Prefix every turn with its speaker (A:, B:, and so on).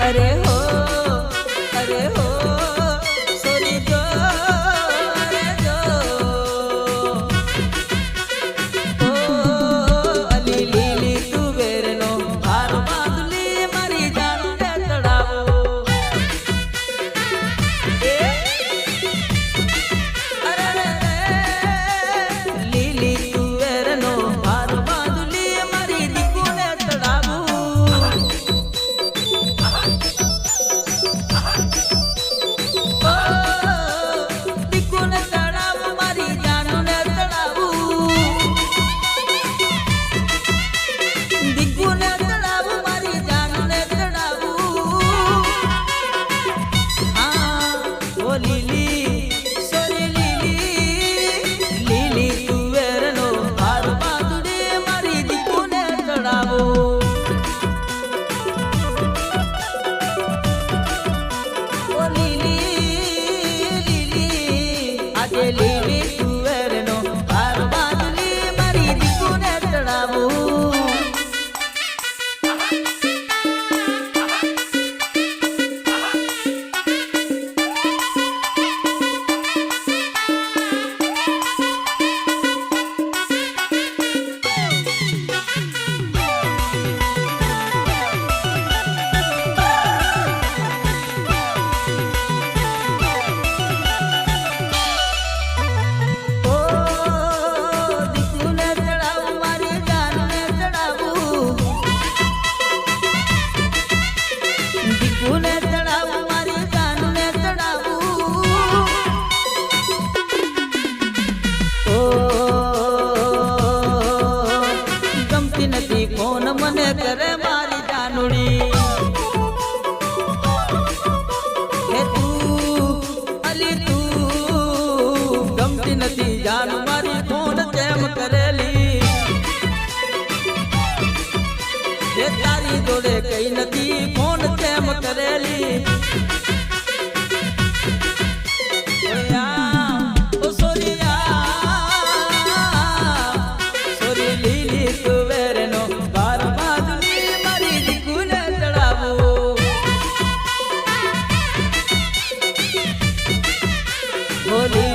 A: अरे ¡Gracias! ਦੀ ਜਾਨ ਮਾਰੀ ਖੋਨ ਚੈਮ ਕਰੇ ਜੇ ਤਾਰੀ ਦੋੜੇ ਕਈ ਨਦੀ ਖੋਨ ਚੈਮ ਕਰੇ ਲਈ ਹੋਲੀ